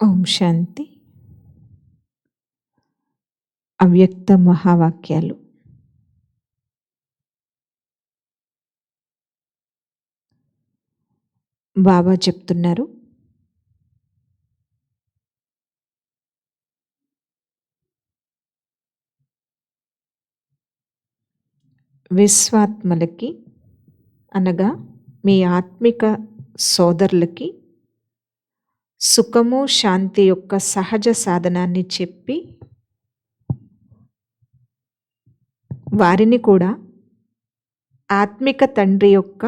ఓం శాంతి. అవ్యక్త మహావాక్యాలు. బాబా చెప్తున్నారు. విశ్వాత్మలకి అనగా మీ ఆత్మిక సోదరులకి సుఖము శాంతి యొక్క సహజ సాధనాన్ని చెప్పి వారిని కూడా ఆత్మిక తండ్రి యొక్క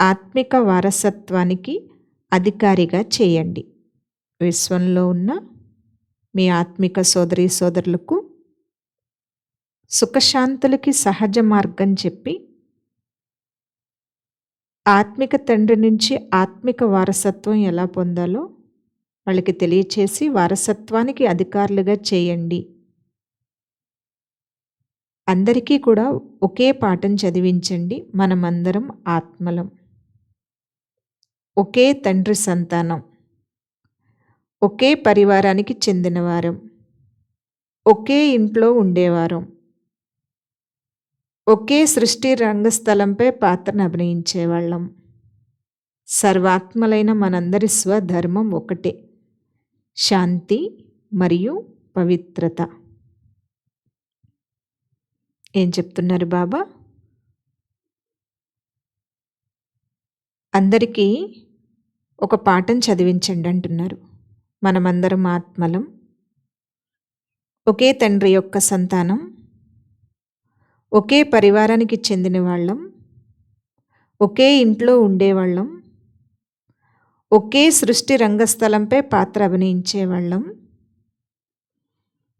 ఆత్మిక వారసత్వానికి అధికారిగా చేయండి. విశ్వంలో ఉన్న మీ ఆత్మిక సోదరి సోదరులకు సుఖశాంతులకి సహజ మార్గం చెప్పి ఆత్మిక తండ్రి నుంచి ఆత్మిక వారసత్వం ఎలా పొందాలో వాళ్ళకి తెలియచేసి వారసత్వానికి అధికారులుగా చేయండి. అందరికీ కూడా ఒకే పాఠం చదివించండి. మనమందరం ఆత్మలం. ఒకే తండ్రి సంతానం. ఒకే పరివారానికి చెందినవారం. ఒకే ఇంట్లో ఉండేవారం. ఒకే సృష్టి రంగస్థలంపై పాత్రను అభినయించేవాళ్ళం. సర్వాత్మలైన మనందరి స్వధర్మం ఒకటే. శాంతి మరియు పవిత్రత. ఏం చెప్తున్నారు బాబా? అందరికీ ఒక పాఠం చదివించండి అంటున్నారు. మనమందరం ఆత్మలం. ఒకే తండ్రి యొక్క సంతానం. ఒకే పరివారానికి చెందిన వాళ్ళం. ఒకే ఇంట్లో ఉండేవాళ్ళం. ఒకే సృష్టి రంగస్థలంపై పాత్ర అభినయించేవాళ్ళం.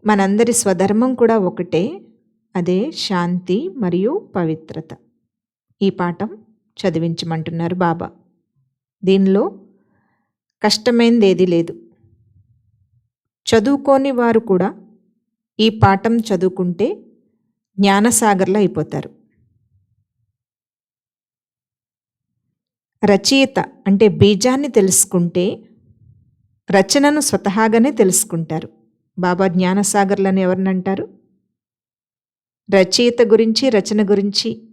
మనందరి స్వధర్మం కూడా ఒకటే అదే శాంతి మరియు పవిత్రత. ఈ పాఠం చదివించమంటున్నారు బాబా. దీనిలో కష్టమైంది ఏది లేదు. చదువుకోని వారు కూడా ఈ పాఠం చదువుకుంటే జ్ఞానసాగర్లో అయిపోతారు. రచయిత అంటే బీజాన్ని తెలుసుకుంటే రచనను స్వతహాగానే తెలుసుకుంటారు. బాబా జ్ఞానసాగర్లని ఎవరినంటారు రచయిత గురించి రచన గురించి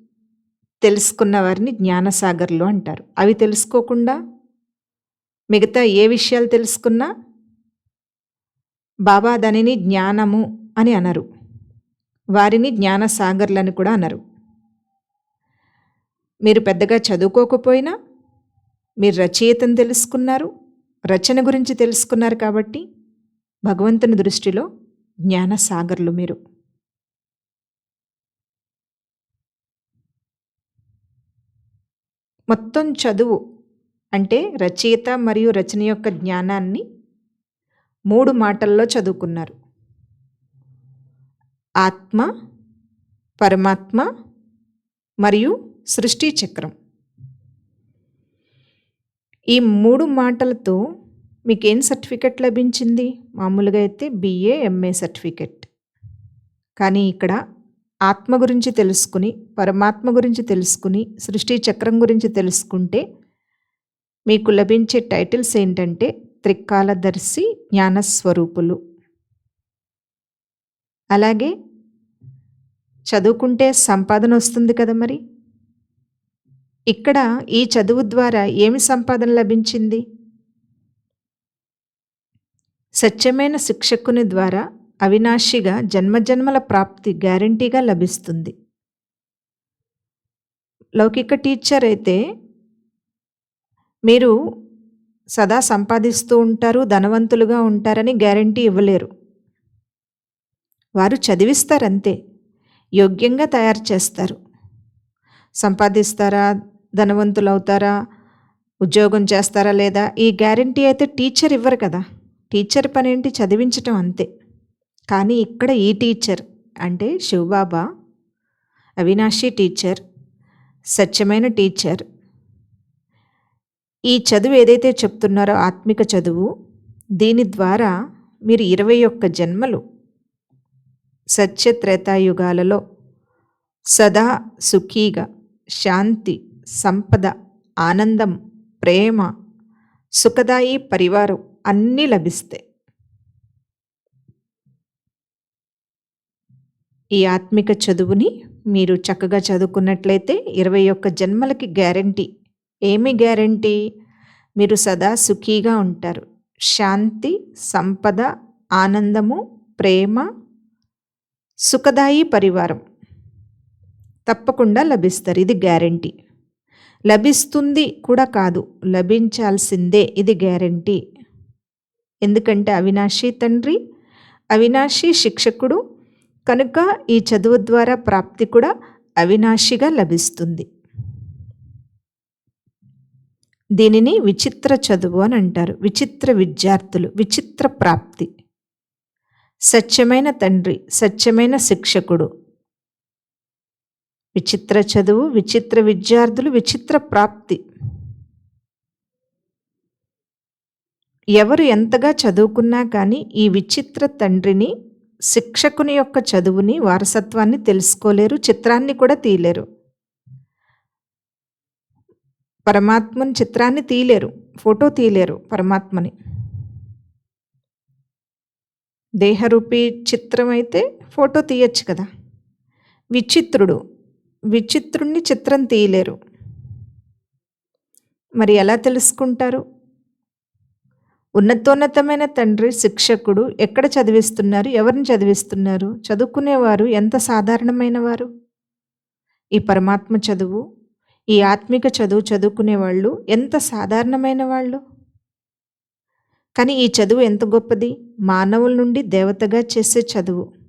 తెలుసుకున్న వారిని జ్ఞానసాగర్లు అంటారు. అవి తెలుసుకోకుండా మిగతా ఏ విషయాలు తెలుసుకున్నా బాబా దానిని జ్ఞానము అని అనరు. వారిని జ్ఞానసాగర్లని కూడా అనరు. మీరు పెద్దగా చదువుకోకపోయినా మీరు రచయితను తెలుసుకున్నారు రచన గురించి తెలుసుకున్నారు కాబట్టి భగవంతుని దృష్టిలో జ్ఞానసాగర్లు మీరు. మొత్తం చదువు అంటే రచయిత మరియు రచన యొక్క జ్ఞానాన్ని మూడు మాటల్లో చదువుకున్నారు. ఆత్మ పరమాత్మ మరియు సృష్టి చక్రం. ఈ మూడు మాటలతో మీకు ఏం సర్టిఫికెట్ లభించింది? మామూలుగా అయితే బిఏ ఎంఏ సర్టిఫికెట్. కానీ ఇక్కడ ఆత్మ గురించి తెలుసుకుని పరమాత్మ గురించి తెలుసుకుని సృష్టి చక్రం గురించి తెలుసుకుంటే మీకు లభించే టైటిల్స్ ఏంటంటే త్రికాలదర్శి జ్ఞానస్వరూపులు. అలాగే చదువుకుంటే సంపాదన వస్తుంది కదా మరి? ఇక్కడ ఈ చదువు ద్వారా ఏమి సంపాదన లభించింది? సత్యమైన శిక్షకుని ద్వారా అవినాశిగా జన్మజన్మల ప్రాప్తి గ్యారంటీగా లభిస్తుంది. లౌకిక టీచర్ అయితే మీరు సదా సంపాదిస్తూ ఉంటారు ధనవంతులుగా ఉంటారని గ్యారంటీ ఇవ్వలేరు. వారు చదివిస్తారు అంతే యోగ్యంగా తయారు చేస్తారు. సంపాదిస్తారా? ధనవంతులు అవుతారా ఉద్యోగం చేస్తారా లేదా? ఈ గ్యారంటీ అయితే టీచర్ ఇవ్వరు కదా. టీచర్ పని ఏంటి చదివించటం అంతే. కానీ ఇక్కడ ఈ టీచర్ అంటే శివబాబా అవినాషి టీచర్ సత్యమైన టీచర్. ఈ చదువు ఏదైతే చెప్తున్నారో ఆత్మిక చదువు దీని ద్వారా మీరు ఇరవై ఒక్క జన్మలు సత్యత్రేతాయుగాలలో సదా సుఖీగా శాంతి సంపద ఆనందం ప్రేమ సుఖదాయి పరివారం అన్నీ లభిస్తాయి ఈ ఆత్మిక చదువుని మీరు చక్కగా చదువుకున్నట్లయితే ఇరవై ఒక్క జన్మలకి గ్యారంటీ. ఏమి గ్యారంటీ? మీరు సదా సుఖీగా ఉంటారు. శాంతి సంపద ఆనందము ప్రేమ సుఖదాయి పరివారం తప్పకుండా లభిస్తారు. ఇది గ్యారంటీ. లభిస్తుంది కూడా కాదు లభించాల్సిందే ఇది గ్యారంటీ. ఎందుకంటే అవినాశి తండ్రి అవినాశి శిక్షకుడు కనుక ఈ చదువు ద్వారా ప్రాప్తి కూడా అవినాశిగా లభిస్తుంది. దీనిని విచిత్ర చదువు అని అంటారు విచిత్ర విద్యార్థులు విచిత్ర ప్రాప్తి. సత్యమైన తండ్రి సత్యమైన శిక్షకుడు విచిత్ర చదువు విచిత్ర విద్యార్థులు విచిత్ర ప్రాప్తి. ఎవరు ఎంతగా చదువుకున్నా కానీ ఈ విచిత్ర తండ్రిని శిక్షకుని యొక్క చదువుని వారసత్వాన్ని తెలుసుకోలేరు చిత్రాన్ని కూడా తీయలేరు. పరమాత్మని చిత్రాన్ని తీయలేరు ఫోటో తీయలేరు పరమాత్మని. దేహరూపీ చిత్రం అయితే ఫోటో తీయచ్చు కదా. విచిత్రుడు విచిత్రుణ్ణి చిత్రం తీయలేరు. మరి ఎలా తెలుసుకుంటారు? ఉన్నతోన్నతమైన తండ్రి శిక్షకుడు ఎక్కడ చదివిస్తున్నారు? ఎవరిని చదివిస్తున్నారు? చదువుకునేవారు ఎంత సాధారణమైన వారు ఈ పరమాత్మ చదువు ఈ ఆత్మిక చదువు చదువుకునే వాళ్ళు ఎంత సాధారణమైన వాళ్ళు కానీ ఈ చదువు ఎంత గొప్పది? మానవుల నుండి దేవతగా చేసే చదువు.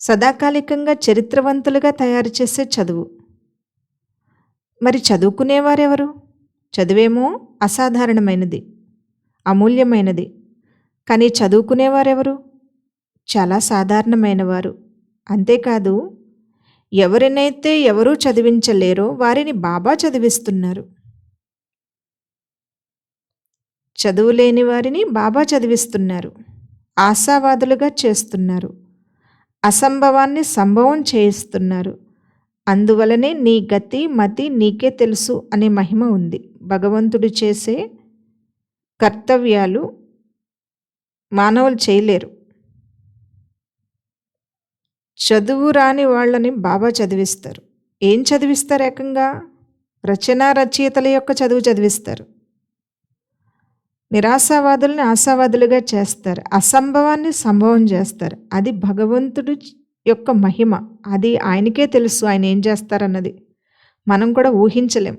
సదాకాలికంగా చరిత్రవంతులుగా తయారు చేసే చదువు. మరి చదువుకునేవారెవరు? చదువేమో అసాధారణమైనది అమూల్యమైనది. కానీ చదువుకునేవారెవరు? చాలా సాధారణమైనవారు. అంతేకాదు ఎవరినైతే ఎవరూ చదివించలేరో వారిని బాబా చదివిస్తున్నారు. చదువు లేని వారిని బాబా చదివిస్తున్నారు. ఆశావాదులుగా చేస్తున్నారు. అసంభవాన్ని సంభవం చేయిస్తున్నారు. అందువలనే నీ గతి మతి నీకే తెలుసు అనే మహిమ ఉంది. భగవంతుడు చేసే కర్తవ్యాలు మానవులు చేయలేరు. చదువు రాని వాళ్ళని బాబా చదివిస్తారు. ఏం చదివిస్తారు ఏకంగా? రచనా రచయితల యొక్క చదువు చదివిస్తారు. నిరాశావాదుల్ని ఆశావాదులుగా చేస్తారు. అసంభవాన్ని సంభవం చేస్తారు. అది భగవంతుడు యొక్క మహిమ. అది ఆయనకే తెలుసు. ఆయన ఏం చేస్తారన్నది. మనం కూడా ఊహించలేం.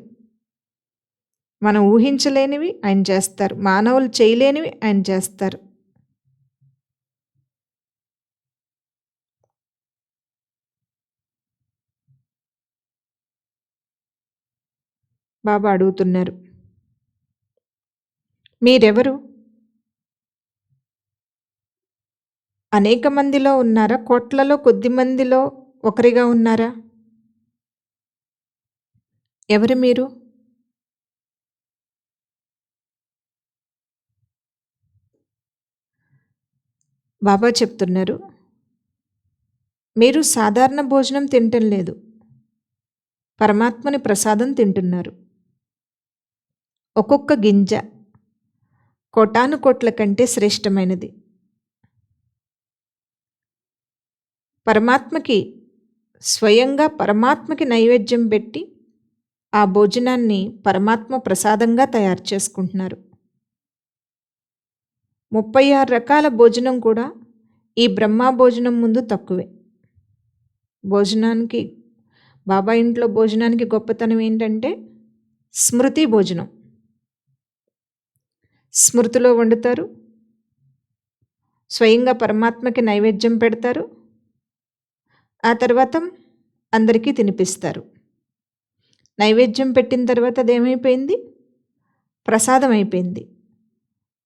మనం ఊహించలేనివి ఆయన చేస్తారు. మానవులు చేయలేనివి ఆయన చేస్తారు. బాబా అడుగుతున్నారు. మీరెవరు? అనేక మందిలో ఉన్నారా? కోట్లలో కొద్ది మందిలో ఒకరిగా ఉన్నారా? ఎవరు మీరు? బాబా చెప్తున్నారు. మీరు సాధారణ భోజనం తింటం లేదు. పరమాత్మని ప్రసాదం తింటున్నారు. ఒక్కొక్క గింజ కోటాను కోట్ల కంటే శ్రేష్టమైనది. పరమాత్మకి స్వయంగా పరమాత్మకి నైవేద్యం పెట్టి ఆ భోజనాన్ని పరమాత్మ ప్రసాదంగా తయారు చేసుకుంటున్నారు. ముప్పై ఆరు రకాల భోజనం కూడా ఈ బ్రహ్మ భోజనం ముందు తక్కువే. భోజనానికి బాబా ఇంట్లో భోజనానికి గొప్పతనం ఏంటంటే స్మృతి భోజనం. స్మృతిలో వండుతారు. స్వయంగా పరమాత్మకి నైవేద్యం పెడతారు. ఆ తర్వాత అందరికీ తినిపిస్తారు. నైవేద్యం పెట్టిన తర్వాత అదేమైపోయింది? ప్రసాదం అయిపోయింది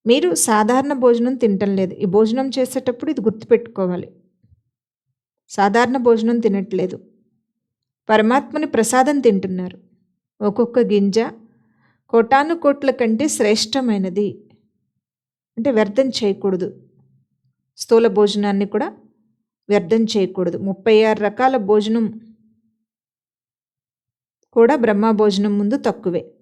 మీరు సాధారణ భోజనం తినటం లేదు. ఈ భోజనం చేసేటప్పుడు ఇది గుర్తుపెట్టుకోవాలి. సాధారణ భోజనం తినట్లేదు. పరమాత్మని ప్రసాదం తింటున్నారు. ఒక్కొక్క గింజ కోటాను కోట్ల కంటే శ్రేష్టమైనది. అంటే వ్యర్థం చేయకూడదు. స్థూల భోజనాన్ని కూడా వ్యర్థం చేయకూడదు. ముప్పై ఆరు రకాల భోజనం కూడా బ్రహ్మ భోజనం ముందు తక్కువే.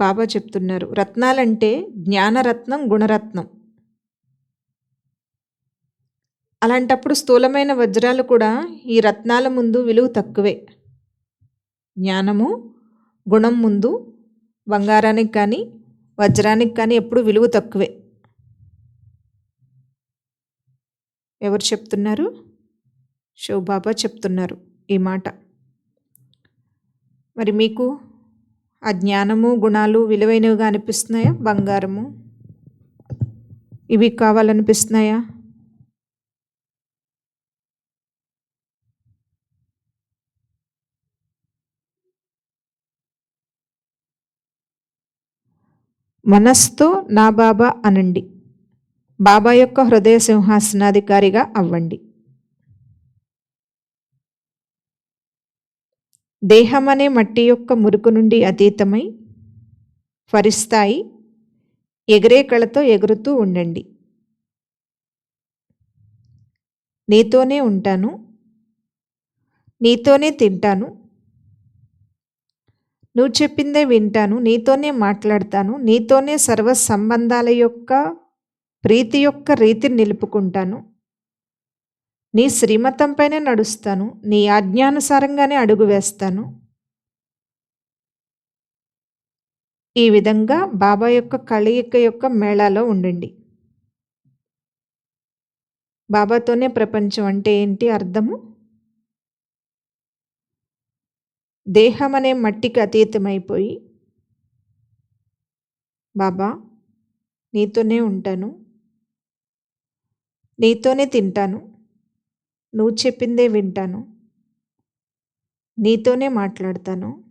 బాబా చెప్తున్నారు. రత్నాలంటే జ్ఞానరత్నం గుణరత్నం. అలాంటప్పుడు స్థూలమైన వజ్రాలు కూడా ఈ రత్నాల ముందు విలువ తక్కువే. జ్ఞానము గుణం ముందు బంగారానికి కానీ వజ్రానికి కానీ ఎప్పుడు విలువ తక్కువే. ఎవరు చెప్తున్నారు? శివబాబా చెప్తున్నారు ఈ మాట. మరి మీకు ఆ జ్ఞానము గుణాలు విలువైనవిగా అనిపిస్తున్నాయా? బంగారము. ఇవి కావాలనిపిస్తున్నాయా? మనస్తో నా బాబా అనండి. బాబా యొక్క హృదయ సింహాసనాధికారిగా అవ్వండి. దేహం అనే మట్టి యొక్క మురుకు నుండి అతీతమై ఫరిస్తాయి. ఎగిరే కళతో ఎగురుతూ ఉండండి. నీతోనే ఉంటాను. నీతోనే తింటాను. నువ్వు చెప్పిందే వింటాను. నీతోనే మాట్లాడతాను. నీతోనే సర్వ సంబంధాల యొక్క ప్రీతి యొక్క రీతిని నిలుపుకుంటాను. నీ శ్రీమతంపైనే నడుస్తాను నీ ఆజ్ఞానుసారంగానే అడుగు వేస్తాను. ఈ విధంగా బాబా యొక్క కళయిక యొక్క మేళాలో ఉండండి. బాబాతోనే ప్రపంచం అంటే ఏంటి అర్థము? దేహం అనే మట్టికి అతీతమైపోయి బాబా నీతోనే ఉంటాను నీతోనే తింటాను నువ్వు చెప్పిందే వింటాను. నీతోనే మాట్లాడతాను.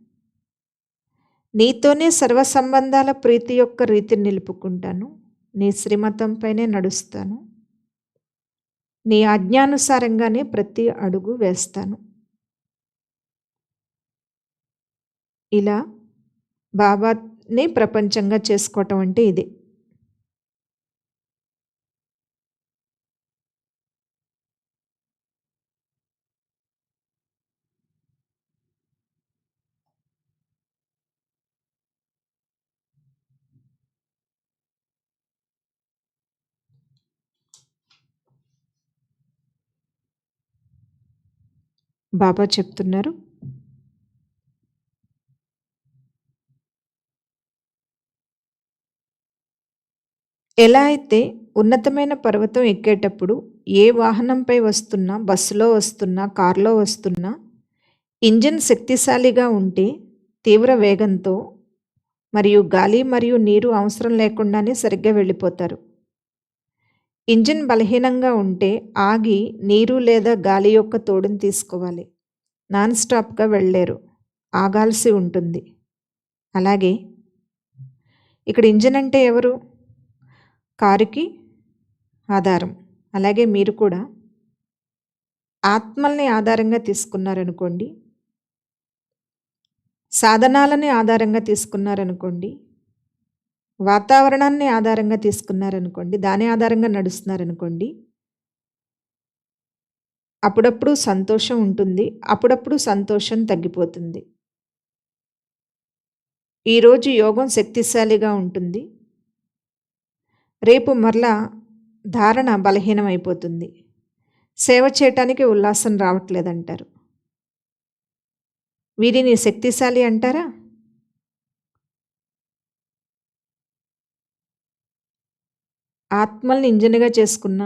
నీతోనే సర్వ సంబంధాల ప్రీతి యొక్క రీతిని నిలుపుకుంటాను. నీ శ్రీమతంపైనే నడుస్తాను. నీ ఆజ్ఞానుసారంగానే ప్రతి అడుగు వేస్తాను. ఇలా బాబాని ప్రపంచంగా చేసుకోవటం అంటే ఇదే. బాబా చెప్తున్నారు. ఎలా అయితే ఉన్నతమైన పర్వతం ఎక్కేటప్పుడు ఏ వాహనంపై వస్తున్నా బస్సులో వస్తున్నా కారులో వస్తున్నా ఇంజిన్ శక్తిశాలిగా ఉంటే తీవ్ర వేగంతో మరియు గాలి మరియు నీరు అవసరం లేకుండానే సరిగ్గా వెళ్ళిపోతారు. ఇంజిన్ బలహీనంగా ఉంటే ఆగి నీరు లేదా గాలి యొక్క తోడుని తీసుకోవాలి. నాన్ స్టాప్గా వెళ్ళలేరు. ఆగాల్సి ఉంటుంది. అలాగే ఇక్కడ ఇంజిన్ అంటే ఎవరు? కారుకి ఆధారం. అలాగే మీరు కూడా ఆత్మల్ని ఆధారంగా తీసుకున్నారనుకోండి సాధనాలని ఆధారంగా తీసుకున్నారనుకోండి వాతావరణాన్ని ఆధారంగా తీసుకున్నారనుకోండి దాని ఆధారంగా నడుస్తున్నారనుకోండి అప్పుడప్పుడు సంతోషం ఉంటుంది అప్పుడప్పుడు సంతోషం తగ్గిపోతుంది. ఈరోజు యోగం శక్తిశాలిగా ఉంటుంది. రేపు మరలా ధారణ బలహీనమైపోతుంది. సేవ చేయటానికి ఉల్లాసం రావట్లేదంటారు. వీరిని శక్తిశాలి అంటారా? ఆత్మల్ని ఇంజన్గా చేసుకున్న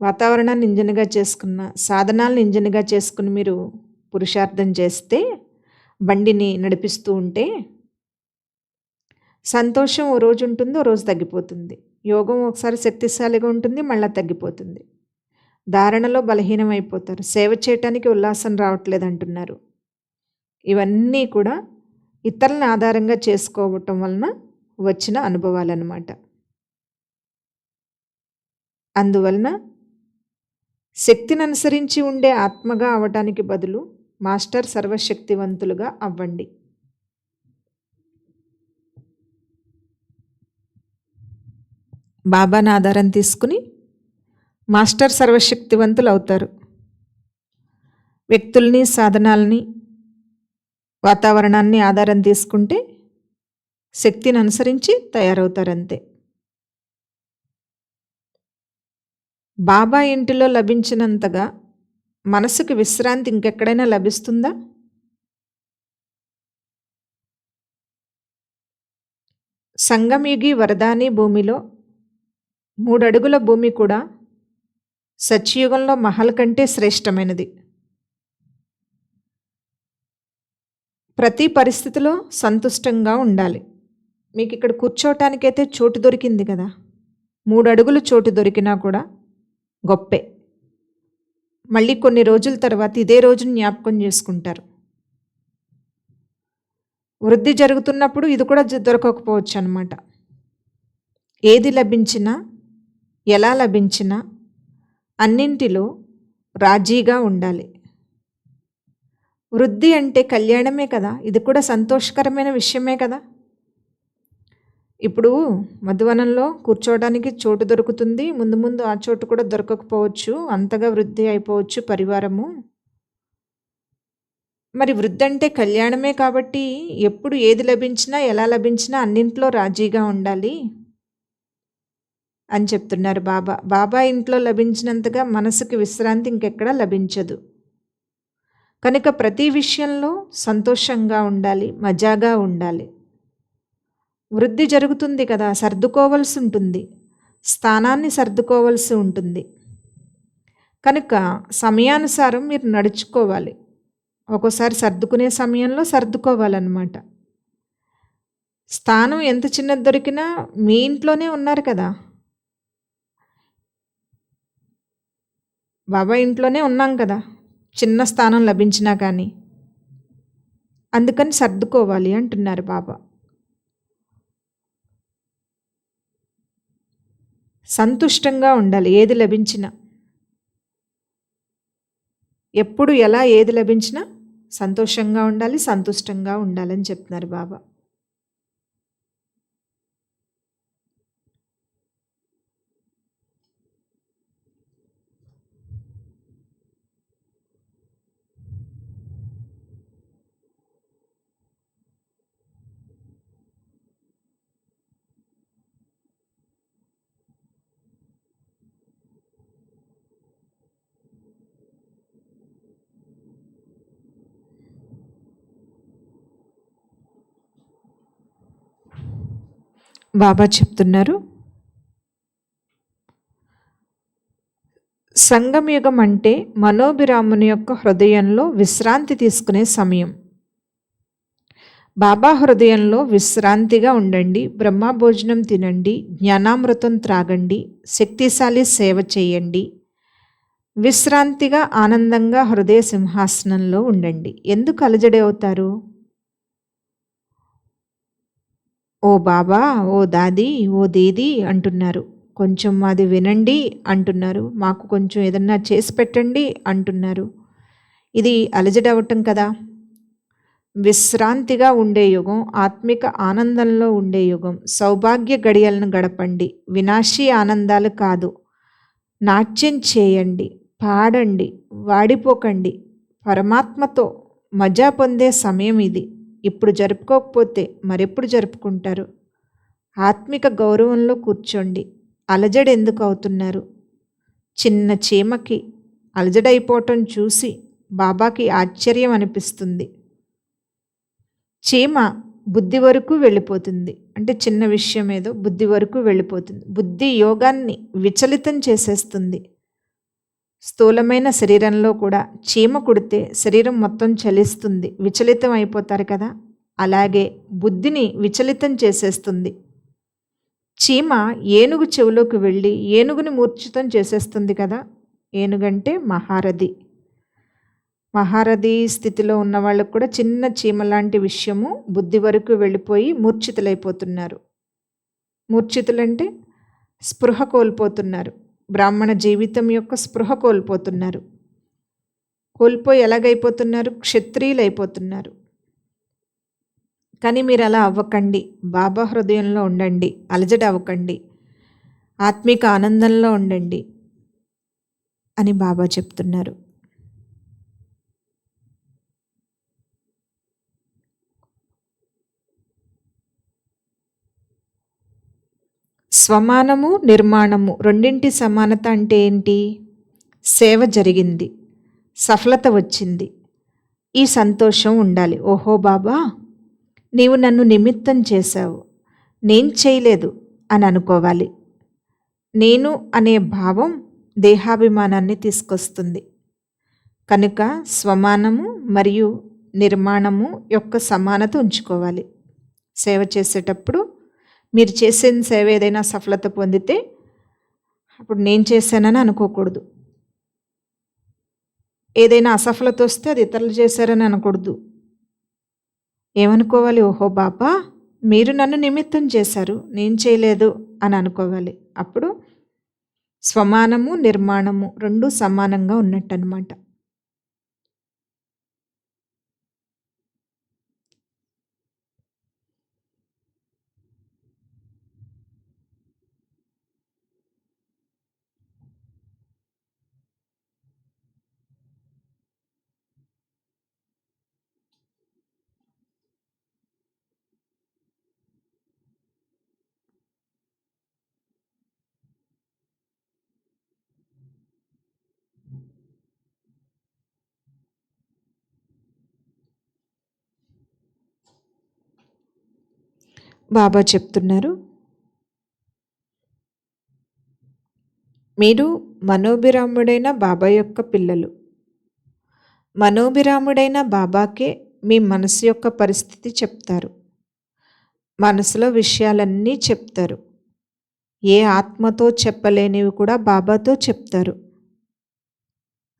వాతావరణాన్ని ఇంజన్గా చేసుకున్న సాధనాలను ఇంజన్గా చేసుకుని మీరు పురుషార్థం చేస్తే బండిని నడిపిస్తూ ఉంటే సంతోషం ఓ రోజు ఉంటుంది ఓ రోజు తగ్గిపోతుంది. యోగం ఒకసారి శక్తిశాలిగా ఉంటుంది మళ్ళీ తగ్గిపోతుంది. ధారణలో బలహీనమైపోతారు. సేవ చేయటానికి ఉల్లాసం రావట్లేదు అంటున్నారు ఇవన్నీ కూడా ఇతరులను ఆధారంగా చేసుకోవటం వలన వచ్చిన అనుభవాలన్నమాట. అందువలన శక్తిని అనుసరించి ఉండే ఆత్మగా అవటానికి బదులు మాస్టర్ సర్వశక్తివంతులుగా అవ్వండి. బాబాని ఆధారం తీసుకుని మాస్టర్ సర్వశక్తివంతులు అవుతారు. వ్యక్తుల్ని సాధనాలని వాతావరణాన్ని ఆధారం తీసుకుంటే శక్తిని అనుసరించి తయారవుతారంతే. బాబా ఇంటిలో లభించినంతగా మనసుకు విశ్రాంతి ఇంకెక్కడైనా లభిస్తుందా? సంగమయుగి వరదాని భూమిలో మూడడుగుల భూమి కూడా సత్యయుగంలో మహల్ కంటే శ్రేష్టమైనది. ప్రతి పరిస్థితిలో సంతుష్టంగా ఉండాలి. మీకు ఇక్కడ కూర్చోవటానికైతే చోటు దొరికింది కదా. మూడు అడుగులు చోటు దొరికినా కూడా గొప్పే. మళ్ళీ కొన్ని రోజుల తర్వాత ఇదే రోజును జ్ఞాపకం చేసుకుంటారు. వృద్ధి జరుగుతున్నప్పుడు ఇది కూడా దొరకకపోవచ్చు అనమాట ఏది లభించినా ఎలా లభించినా అన్నింటిలో రాజీగా ఉండాలి. వృద్ధి అంటే కళ్యాణమే కదా ఇది కూడా సంతోషకరమైన విషయమే కదా? ఇప్పుడు మధువనంలో కూర్చోవడానికి చోటు దొరుకుతుంది. ముందు ముందు ఆ చోటు కూడా దొరకకపోవచ్చు. అంతగా వృద్ధి అయిపోవచ్చు పరివారము. మరి వృద్ధి అంటే కళ్యాణమే కాబట్టి ఎప్పుడు ఏది లభించినా ఎలా లభించినా అన్నింట్లో రాజీగా ఉండాలి అని చెప్తున్నారు బాబా. బాబా ఇంట్లో లభించినంతగా మనసుకి విశ్రాంతి ఇంకెక్కడా లభించదు. కనుక ప్రతి విషయంలో సంతోషంగా ఉండాలి మజాగా ఉండాలి. వృద్ధి జరుగుతుంది కదా సర్దుకోవలసి ఉంటుంది. స్థానాన్ని సర్దుకోవలసి ఉంటుంది. కనుక సమయానుసారం మీరు నడుచుకోవాలి. ఒక్కోసారి సర్దుకునే సమయంలో సర్దుకోవాలన్నమాట. స్థానం ఎంత చిన్నది దొరికినా మీ ఇంట్లోనే ఉన్నారు కదా. బాబా ఇంట్లోనే ఉన్నాం కదా చిన్న స్థానం లభించినా కానీ. అందుకని సర్దుకోవాలి అంటున్నారు బాబా. సంతుష్టంగా ఉండాలి. ఏది లభించినా. ఎప్పుడు ఎలా ఏది లభించినా సంతోషంగా ఉండాలి సంతుష్టంగా ఉండాలని చెప్తున్నారు బాబా. బాబా చెప్తున్నారు. సంగమయుగం అంటే మనోభిరాముని యొక్క హృదయంలో విశ్రాంతి తీసుకునే సమయం. బాబా హృదయంలో విశ్రాంతిగా ఉండండి బ్రహ్మ భోజనం తినండి జ్ఞానామృతం త్రాగండి శక్తిశాలి సేవ చేయండి విశ్రాంతిగా ఆనందంగా హృదయ సింహాసనంలో ఉండండి. ఎందుకు అలజడి అవుతారు? ఓ బాబా ఓ దాది ఓ దీది అంటున్నారు. కొంచెం మాది వినండి అంటున్నారు. మాకు కొంచెం ఏదన్నా చేసి పెట్టండి అంటున్నారు. ఇది అలజడవటం కదా. విశ్రాంతిగా ఉండే యుగం ఆత్మిక ఆనందంలో ఉండే యుగం. సౌభాగ్య గడియలను గడపండి. వినాశీ ఆనందాలు కాదు. నాట్యం చేయండి పాడండి వాడిపోకండి. పరమాత్మతో మజా పొందే సమయం ఇది. ఇప్పుడు జరుపుకోకపోతే మరెప్పుడు జరుపుకుంటారు? ఆత్మిక గౌరవంలో కూర్చోండి. అలజడి ఎందుకు అవుతున్నారు? చిన్న చీమకి అలజడైపోవటం చూసి బాబాకి ఆశ్చర్యం అనిపిస్తుంది. చీమ బుద్ధి వరకు వెళ్ళిపోతుంది. అంటే చిన్న విషయం ఏదో బుద్ధి వరకు వెళ్ళిపోతుంది. బుద్ధి యోగాన్ని విచలితం చేసేస్తుంది. స్థూలమైన శరీరంలో కూడా చీమ కుడితే శరీరం మొత్తం చలిస్తుంది విచలితం అయిపోతారు కదా. అలాగే బుద్ధిని విచలితం చేసేస్తుంది. చీమ ఏనుగు చెవులోకి వెళ్ళి ఏనుగుని మూర్ఛితం చేసేస్తుంది కదా. ఏనుగంటే మహారథి. మహారథి స్థితిలో ఉన్న వాళ్ళకు కూడా చిన్న చీమ లాంటి విషయము బుద్ధి వరకు వెళ్ళిపోయి మూర్ఛితులైపోతున్నారు. మూర్ఛితులంటే స్పృహ కోల్పోతున్నారు. బ్రాహ్మణ జీవితం యొక్క స్పృహ కోల్పోతున్నారు. కోల్పోయి ఎలాగైపోతున్నారు? క్షత్రియులు అయిపోతున్నారు కానీ మీరు అలా అవ్వకండి. బాబా హృదయంలో ఉండండి. అలజడి అవ్వకండి. ఆత్మిక ఆనందంలో ఉండండి అని బాబా చెప్తున్నారు. స్వమానము నిర్మాణము రెండింటి సమానత అంటే ఏంటి? సేవ జరిగింది సఫలత వచ్చింది ఈ సంతోషం ఉండాలి. ఓహో బాబా నీవు నన్ను నిమిత్తం చేశావు నేను చేయలేదు అని అనుకోవాలి. నేను అనే భావం దేహాభిమానాన్ని తీసుకొస్తుంది. కనుక స్వమానము మరియు నిర్మాణము యొక్క సమానత ఉంచుకోవాలి. సేవ చేసేటప్పుడు మీరు చేసిన సేవ ఏదైనా సఫలత పొందితే అప్పుడు నేను చేశానని అనుకోకూడదు. ఏదైనా అసఫలత వస్తే అది ఇతరులు చేశారని అనకూడదు. ఏమనుకోవాలి? ఓహో బాబా మీరు నన్ను నిమిత్తం చేశారు నేను చేయలేదు అని అనుకోవాలి. అప్పుడు స్వమానము నిర్మాణము రెండు సమానంగా ఉన్నట్టు అనమాట బాబా చెప్తున్నారు. మీరు మనోభిరాముడైన బాబా యొక్క పిల్లలు. మనోభిరాముడైన బాబాకే మీ మనసు యొక్క పరిస్థితి చెప్తారు. మనసులో విషయాలన్నీ చెప్తారు. ఏ ఆత్మతో చెప్పలేనివి కూడా బాబాతో చెప్తారు.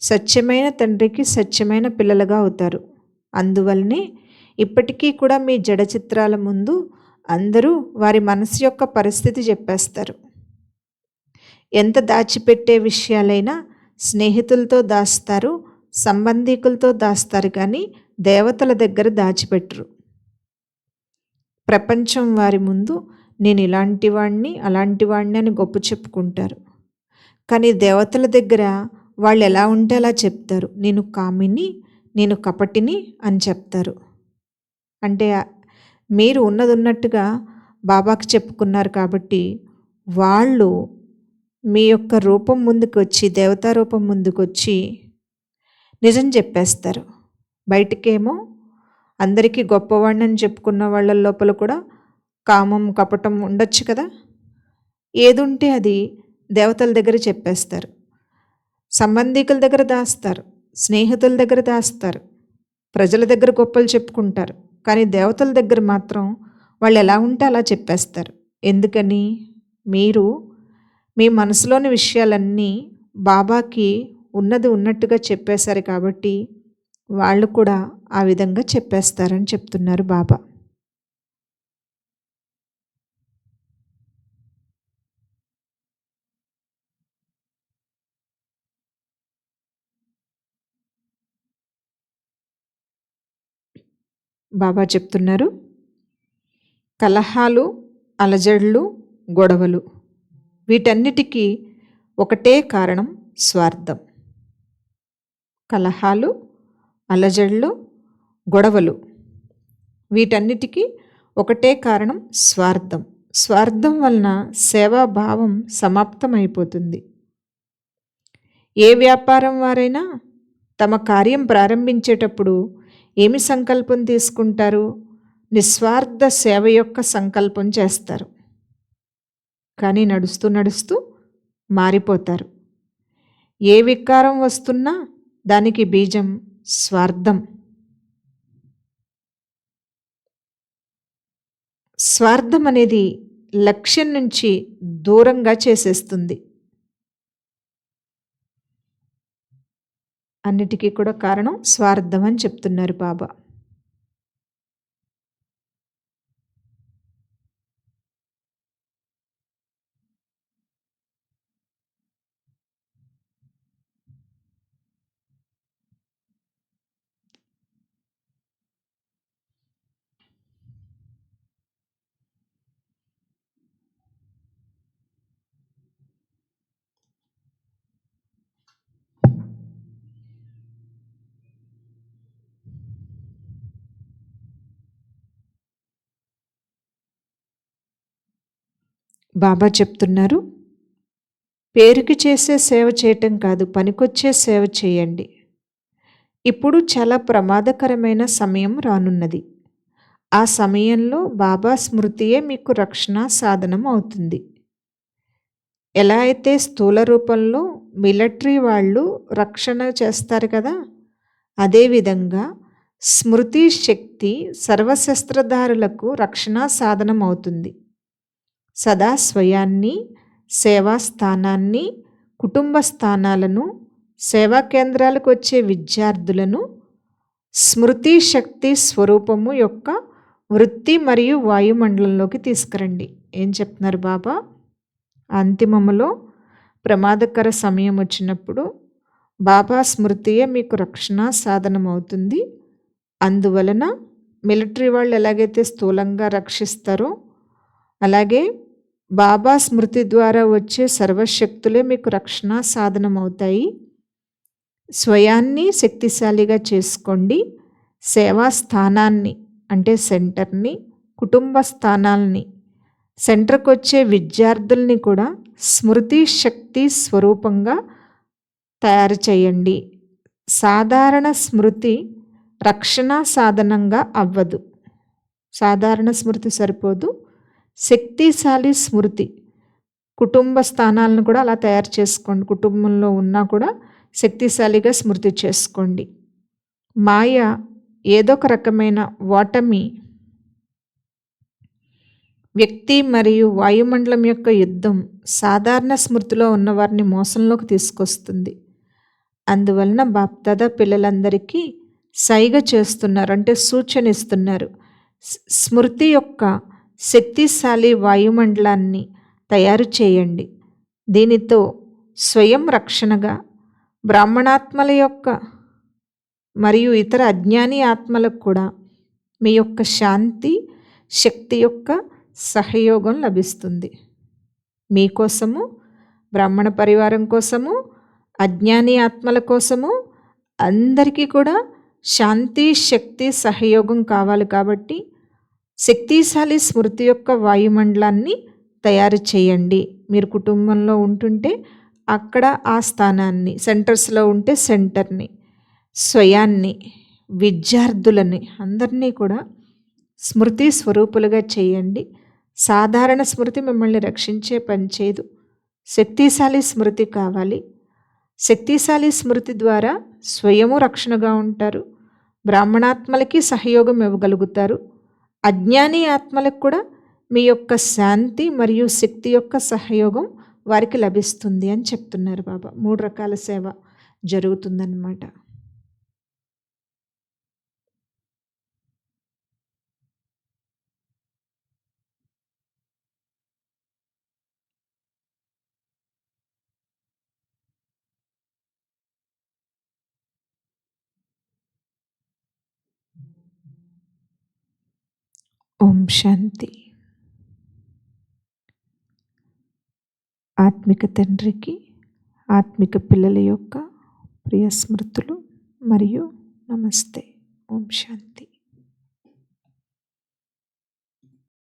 సత్యమైన తండ్రికి సత్యమైన పిల్లలుగా అవుతారు. అందువల్లనే ఇప్పటికీ కూడా మీ జడ చిత్రాల ముందు అందరూ వారి మనసు యొక్క పరిస్థితి చెప్పేస్తారు. ఎంత దాచిపెట్టే విషయాలైనా స్నేహితులతో దాస్తారు సంబంధికులతో దాస్తారు కానీ దేవతల దగ్గర దాచిపెట్టరు. ప్రపంచం వారి ముందు నేను ఇలాంటి వాడిని అలాంటి వాడిని అని గొప్ప చెప్పుకుంటారు. కానీ దేవతల దగ్గర వాళ్ళు ఎలా ఉంటే అలా చెప్తారు. నేను కామిని నేను కపటిని అని చెప్తారు. అంటే మీరు ఉన్నదున్నట్టుగా బాబాకి చెప్పుకున్నారు కాబట్టి వాళ్ళు మీ యొక్క రూపం ముందుకు వచ్చి దేవతా రూపం ముందుకు వచ్చి నిజం చెప్పేస్తారు. బయటికేమో అందరికీ గొప్పవాడిని చెప్పుకున్న వాళ్ళ లోపల కూడా కామం కపటం ఉండొచ్చు కదా? ఏదుంటే అది దేవతల దగ్గర చెప్పేస్తారు. సంబంధికుల దగ్గర దాస్తారు. స్నేహితుల దగ్గర దాస్తారు. ప్రజల దగ్గర గొప్పలు చెప్పుకుంటారు. కానీ దేవతల దగ్గర మాత్రం వాళ్ళు ఎలా ఉంటే అలా చెప్పేస్తారు. ఎందుకని? మీరు మీ మనసులోని విషయాలన్నీ బాబాకి ఉన్నది ఉన్నట్టుగా చెప్పేశారు కాబట్టి వాళ్ళు కూడా ఆ విధంగా చెప్పేస్తారని చెప్తున్నారు బాబా. బాబా చెప్తున్నారు. కలహాలు అలజడులు గొడవలు వీటన్నిటికీ ఒకటే కారణం స్వార్థం. కలహాలు అలజడులు గొడవలు వీటన్నిటికీ ఒకటే కారణం స్వార్థం. స్వార్థం వలన సేవాభావం సమాప్తమైపోతుంది. ఏ వ్యాపారం వారైనా తమ కార్యం ప్రారంభించేటప్పుడు ఏమి సంకల్పం తీసుకుంటారు? నిస్వార్థ సేవ యొక్క సంకల్పం చేస్తారు. కానీ నడుస్తూ నడుస్తూ మారిపోతారు. ఏ వికారం వస్తున్నా దానికి బీజం స్వార్థం. స్వార్థం అనేది లక్ష్యం నుంచి దూరంగా చేసేస్తుంది. అన్నిటికీ కూడా కారణం స్వార్థం అని చెప్తున్నారు బాబా. బాబా చెప్తున్నారు పేరుకి చేసే సేవ చేయటం కాదు పనికొచ్చే సేవ చేయండి. ఇప్పుడు చాలా ప్రమాదకరమైన సమయం రానున్నది. ఆ సమయంలో బాబా స్మృతియే మీకు రక్షణ సాధనం అవుతుంది. ఎలా అయితే స్థూల రూపంలో మిలిటరీ వాళ్ళు రక్షణ చేస్తారు కదా అదేవిధంగా స్మృతి శక్తి సర్వశస్త్రధారులకు రక్షణ సాధనం అవుతుంది. సదా స్వయాన్ని సేవా స్థానాన్ని కుటుంబ స్థానాలను సేవా కేంద్రాలకు వచ్చే విద్యార్థులను స్మృతి శక్తి స్వరూపము యొక్క వృత్తి మరియు వాయుమండలంలోకి తీసుకురండి. ఏం చెప్తున్నారు బాబా? అంతిమములో ప్రమాదకర సమయం వచ్చినప్పుడు బాబా స్మృతియే మీకు రక్షణ సాధనం అవుతుంది అందువలన మిలిటరీ వాళ్ళు ఎలాగైతే స్థూలంగా రక్షిస్తారో అలాగే బాబా స్మృతి ద్వారా వచ్చే సర్వశక్తులే మీకు రక్షణ సాధనమవుతాయి. స్వయాన్ని శక్తిశాలిగా చేసుకోండి. సేవా స్థానాన్ని అంటే సెంటర్ని కుటుంబ స్థానాల్ని సెంటర్కి వచ్చే విద్యార్థుల్ని కూడా స్మృతి శక్తి స్వరూపంగా తయారు చేయండి. సాధారణ స్మృతి రక్షణ సాధనంగా అవ్వదు. సాధారణ స్మృతి సరిపోదు. శక్తిశాలి స్మృతి. కుటుంబ స్థానాలను కూడా అలా తయారు చేసుకోండి. కుటుంబంలో ఉన్నా కూడా శక్తిశాలిగా స్మృతి చేసుకోండి. మాయ ఏదో ఒక రకమైన ఓటమి. వ్యక్తి మరియు వాయుమండలం యొక్క యుద్ధం సాధారణ స్మృతిలో ఉన్నవారిని మోసంలోకి తీసుకొస్తుంది. అందువలన బాప్దాద పిల్లలందరికీ సైగ చేస్తున్నారు. అంటే సూచన ఇస్తున్నారు. స్మృతి యొక్క శక్తిశాలి వాయుమండలాన్ని తయారు చేయండి. దీనితో స్వయం రక్షణగా బ్రాహ్మణాత్మల యొక్క మరియు ఇతర అజ్ఞాని ఆత్మలకు కూడా మీ యొక్క శాంతి శక్తి యొక్క సహయోగం లభిస్తుంది. మీకోసము బ్రాహ్మణ పరివారం కోసము అజ్ఞాని ఆత్మల కోసము అందరికీ కూడా శాంతి శక్తి సహయోగం కావాలి కాబట్టి శక్తిశాలి స్మృతి యొక్క వాయుమండలాన్ని తయారు చేయండి. మీరు కుటుంబంలో ఉంటుంటే అక్కడ ఆ స్థానాన్ని సెంటర్స్లో ఉంటే సెంటర్ని స్వయాన్ని విద్యార్థులని అందరినీ కూడా స్మృతి స్వరూపులుగా చేయండి. సాధారణ స్మృతి మిమ్మల్ని రక్షించే పనిచేయదు శక్తిశాలి స్మృతి కావాలి. శక్తిశాలి స్మృతి ద్వారా స్వయము రక్షణగా ఉంటారు. బ్రాహ్మణాత్మలకి సహయోగం ఇవ్వగలుగుతారు. అజ్ఞాని ఆత్మలకు కూడా మీ యొక్క శాంతి మరియు శక్తి యొక్క సహయోగం వారికి లభిస్తుంది అని చెప్తున్నారు బాబా. మూడు రకాల సేవ జరుగుతుందన్నమాట. ఓం శాంతి. ఆత్మిక తండ్రికి ఆత్మిక పిల్లల యొక్క ప్రియ స్మృతులు మరియు నమస్తే. ఓం శాంతి.